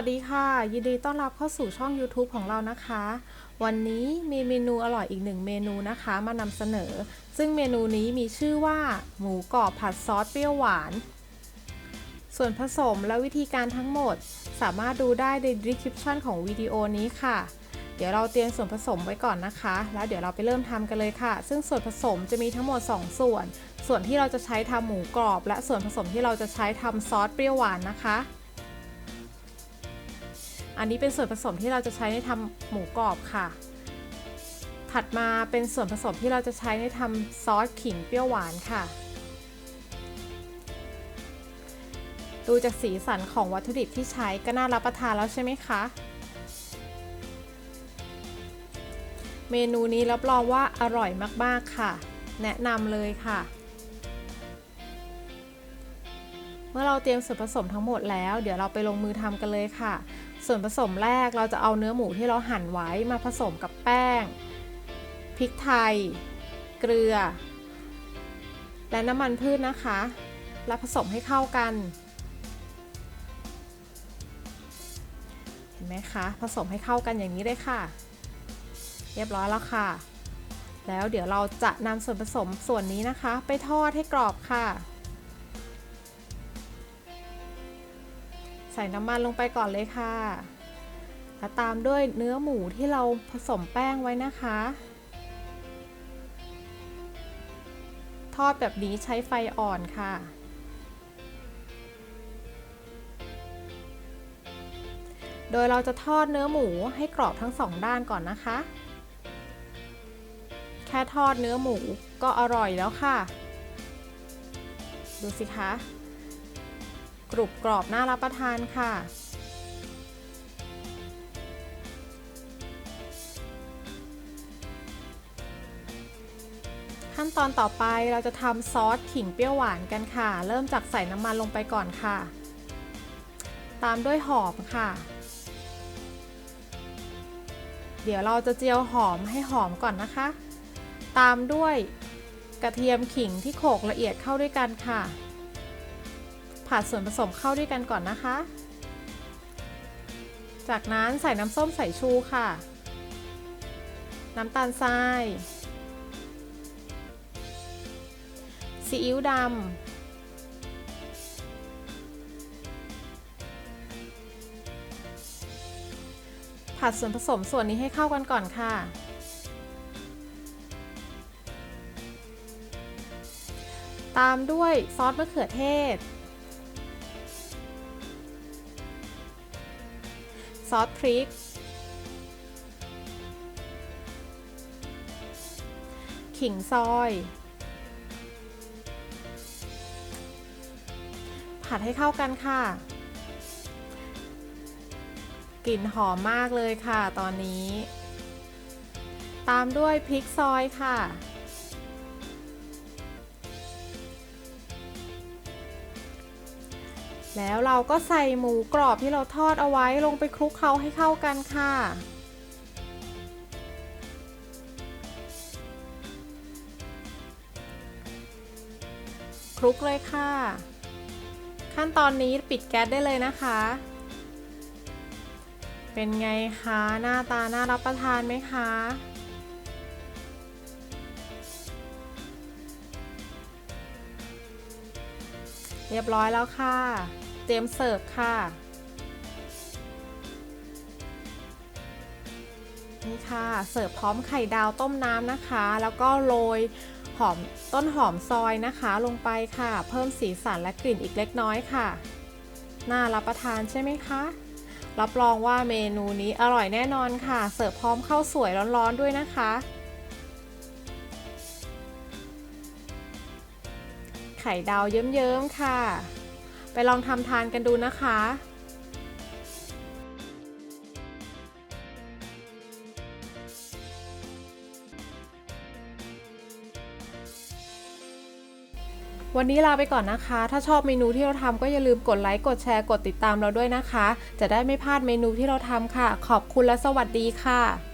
วัสดีค่ะ ยินดีต้อนรับเข้าสู่ช่อง YouTube ของเรานะคะ วันนี้มีเมนูอร่อยอีกหนึ่งเมนูนะคะมานำเสนอ ซึ่งเมนูนี้มีชื่อว่า หมูกรอบผัดซอสเปรี้ยวหวาน ส่วนผสมและวิธีการทั้งหมด สามารถดูได้ใน description ของวิดีโอนี้ค่ะ เดี๋ยวเราเตรียมส่วนผสมไว้ก่อนนะคะ แล้วเดี๋ยวเราไปเริ่มทำกันเลยค่ะ ซึ่งส่วนผสมจะมีทั้งหมด 2 ส่วน ส่วนที่เราจะใช้ทำหมูกรอบ และส่วนผสมที่เราจะใช้ทำซอสเปรี้ยวหวานนะคะ อันนี้เป็นส่วนผสมที่เราจะใช้ในทำหมูกรอบค่ะ ถัดมาเป็นส่วนผสมที่เราจะใช้ในทำซอสขิงเปรี้ยวหวานค่ะ ดูจากสีสันของวัตถุดิบที่ใช้ก็น่ารับประทานแล้วใช่ไหมคะ เมนูนี้รับรองว่าอร่อยมากๆค่ะ แนะนำเลยค่ะ เมื่อเราเตรียมส่วนผสมทั้งหมดแล้ว เดี๋ยวเราไปลงมือทำกันเลยค่ะ ส่วนผสมแรกเราจะเอาเนื้อหมูที่เราหั่นไว้มาผสมกับแป้งพริกไทย เกลือ และน้ำมันพืชนะคะ แล้วผสมให้เข้ากัน เห็นไหมคะ ผสมให้เข้ากันอย่างนี้เลยค่ะ เรียบร้อยแล้วค่ะ แล้วเดี๋ยวเราจะนำส่วนผสมส่วนนี้นะคะ ไปทอดให้กรอบค่ะ ส่น้ำมันลงไปก่อนเลยค่ะแล้วตามด้วยเนื้อหมูที่เราผสมแป้งไว้นะคะ ทอดแบบนี้ใช้ไฟอ่อนค่ะ โดยเราจะทอดเนื้อหมูให้กรอบทั้งสองด้านก่อนนะคะ แค่ทอดเนื้อหมูก็อร่อยแล้วค่ะ ดูสิคะ กรุบกรอบน่ารับประทานค่ะ ขั้นตอนต่อไปเราจะทำซอสขิงเปรี้ยวหวานกันค่ะ เริ่มจากใส่น้ำมันลงไปก่อนค่ะ ตามด้วยหอมค่ะ เดี๋ยวเราจะเจียวหอมให้หอมก่อนนะคะ ตามด้วยกระเทียมขิงที่โขลกละเอียดเข้าด้วยกันค่ะ ผัดส่วนผสมเข้าด้วยกันก่อนนะคะ จากนั้นใส่น้ำส้มสายชูค่ะ น้ำตาลทรายซีอิ๊วดำ ผัดส่วนผสมส่วนนี้ให้เข้ากันก่อนค่ะ ตามด้วยซอสมะเขือเทศ ซอสพริก ขิงซอย ผัดให้เข้ากันค่ะ กลิ่นหอมมากเลยค่ะตอนนี้ ตามด้วยพริกซอยค่ะ แล้วเราก็ใส่หมูกรอบที่เราทอดเอาไว้ลงไปคลุกเคล้าให้เข้ากันค่ะ คลุกเลยค่ะ ขั้นตอนนี้ปิดแก๊สได้เลยนะคะ เป็นไงคะ หน้าตาน่ารับประทานไหมคะ เรียบร้อยแล้วค่ะ เตรียมเสิร์ฟค่ะ นี่ค่ะ เสิร์ฟพร้อมไข่ดาวต้มน้ำนะคะ แล้วก็โรยหอมต้นหอมซอยนะคะลงไปค่ะ เพิ่มสีสันและกลิ่นอีกเล็กน้อยค่ะ น่ารับประทานใช่ไหมคะ รับรองว่าเมนูนี้อร่อยแน่นอนค่ะ เสิร์ฟพร้อมข้าวสวยร้อนๆด้วยนะคะ ข่ดาวเยิ้มๆค่ะ ไปลองทำทานกันดูนะคะวันนี้ลาไปก่อนนะคะ ถ้าชอบเมนูที่เราทำก็อย่าลืมกดไลค์ กดแชร์ กดติดตามเราด้วยนะคะ จะได้ไม่พลาดเมนูที่เราทำค่ะ ขอบคุณและสวัสดีค่ะ